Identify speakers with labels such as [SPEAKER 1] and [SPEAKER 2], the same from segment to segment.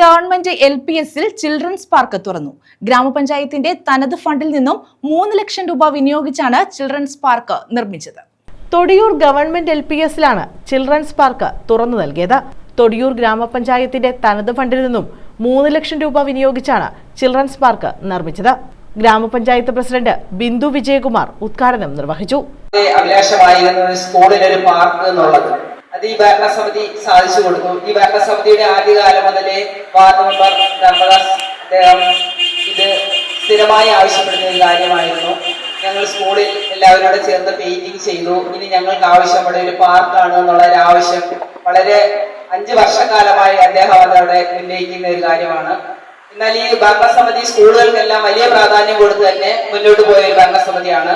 [SPEAKER 1] Government L P എസിൽ children's park തുറന്നു. ഗ്രാമപഞ്ചായത്തിന്റെ തനത് ഫണ്ടിൽ നിന്നും മൂന്ന് ലക്ഷം രൂപ വിനിയോഗിച്ചാണ് ചിൽഡ്രൻസ് പാർക്ക് നിർമ്മിച്ചത്.
[SPEAKER 2] തൊടിയൂർ ഗവൺമെന്റ് എൽ പി എസിലാണ് ചിൽഡ്രൻസ് പാർക്ക് തുറന്നു നൽകിയത്. തൊടിയൂർ ഗ്രാമപഞ്ചായത്തിന്റെ തനത് ഫണ്ടിൽ നിന്നും മൂന്ന് ലക്ഷം രൂപ വിനിയോഗിച്ചാണ് ചിൽഡ്രൻസ് പാർക്ക് നിർമ്മിച്ചത്. ഗ്രാമപഞ്ചായത്ത് പ്രസിഡന്റ് ബിന്ദു വിജയകുമാർ ഉദ്ഘാടനം നിർവഹിച്ചു.
[SPEAKER 3] അഭിലാഷമായിരുന്നത് സ്കൂളിലൊരു ഒരു സ്കൂളിൽ ഒരു പാർക്ക് എന്നുള്ളത് അത് ഈ ഭരണസമിതി സാധിച്ചു കൊടുത്തു ഈ ഭരണസമിതിയുടെ ആദ്യകാലം മുതലേ വാർഡ് മെമ്പർ ധർമ്മദാസ് അദ്ദേഹം ഇത് സ്ഥിരമായി ആവശ്യപ്പെടുന്ന ഒരു കാര്യമായിരുന്നു. ഞങ്ങൾ സ്കൂളിൽ എല്ലാവരോടും ചേർന്ന് പെയിന്റിങ് ചെയ്തു. ഇനി ഞങ്ങൾക്ക് ആവശ്യമുള്ള ഒരു പാർക്കാണ് എന്നുള്ള ഒരു ആവശ്യം വളരെ അഞ്ച് വർഷക്കാലമായി അദ്ദേഹം അതവിടെ ഉന്നയിക്കുന്ന ഒരു കാര്യമാണ്. എന്നാൽ ഈ ഭരണസമിതി സ്കൂളുകൾക്കെല്ലാം വലിയ പ്രാധാന്യം കൊടുത്ത് തന്നെ മുന്നോട്ട് പോയ ഒരു ഭരണസമിതിയാണ്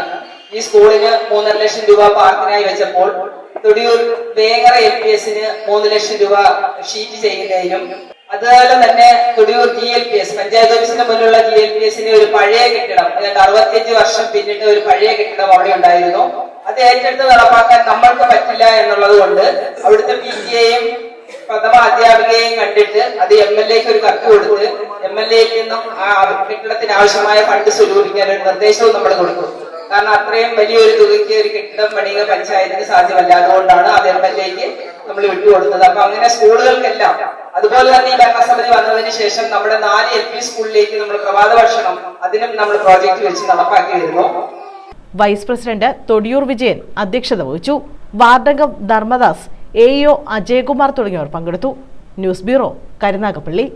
[SPEAKER 3] ഈ സ്കൂളിന് മൂന്നര ലക്ഷം രൂപ പാർക്കിനായി വെച്ചപ്പോൾ തൊടിയൂർ വേങ്ങര എൽ പി എസിന് മൂന്ന് ലക്ഷം രൂപ ഷീറ്റ് ചെയ്യുന്നതിനും അതുപോലെ തന്നെ Thodiyoor G L P S panchayat ഓഫീസിന് മുന്നിലുള്ള ജി എൽ പി എസിന് ഒരു പഴയ കെട്ടിടം അതായത് അറുപത്തിയഞ്ച് വർഷം പിന്നിട്ട് ഒരു പഴയ കെട്ടിടം അവിടെ ഉണ്ടായിരുന്നു. അത് ഏറ്റെടുത്ത് നടപ്പാക്കാൻ നമ്മൾക്ക് പറ്റില്ല എന്നുള്ളത് കൊണ്ട് അവിടുത്തെ പി ടി എയും പ്രഥമ അധ്യാപികയെയും കണ്ടിട്ട് അത് എം എൽ എക്ക് ഒരു കത്ത് കൊടുത്ത് എം എൽ എയിൽ നിന്നും ആ കെട്ടിടത്തിന് ആവശ്യമായ ഫണ്ട് സ്വരൂപിക്കാൻ ഒരു നിർദ്ദേശവും നമ്മൾ കൊടുത്തു കാരണം അത്രയും വലിയൊരു തുകയ്ക്ക് ഒരു കെട്ടിടം പണിയുക പഞ്ചായത്തിന് സാധ്യമല്ല. അതുകൊണ്ടാണ് അത് എം എൽ എക്ക് നമ്മൾ വിട്ടുകൊടുത്തത്. അപ്പൊ അങ്ങനെ സ്കൂളുകൾക്കെല്ലാം അതുപോലെ തന്നെ ഈ ഭരണസമിതി വന്നതിന് ശേഷം നമ്മുടെ നാല് എൽ പി സ്കൂളിലേക്ക് നമ്മൾ പ്രഭാത ഭക്ഷണം അതിനും നമ്മൾ പ്രോജക്റ്റ് വെച്ച് നടപ്പാക്കി വരുന്നു
[SPEAKER 2] വൈസ് പ്രസിഡന്റ് തൊടിയൂർ വിജയൻ അധ്യക്ഷത വഹിച്ചു. വാർഡംഗം ധർമ്മദാസ് എ അജയകുമാർ തുടങ്ങിയവർ പങ്കെടുത്തു. News bureau Karunagappally.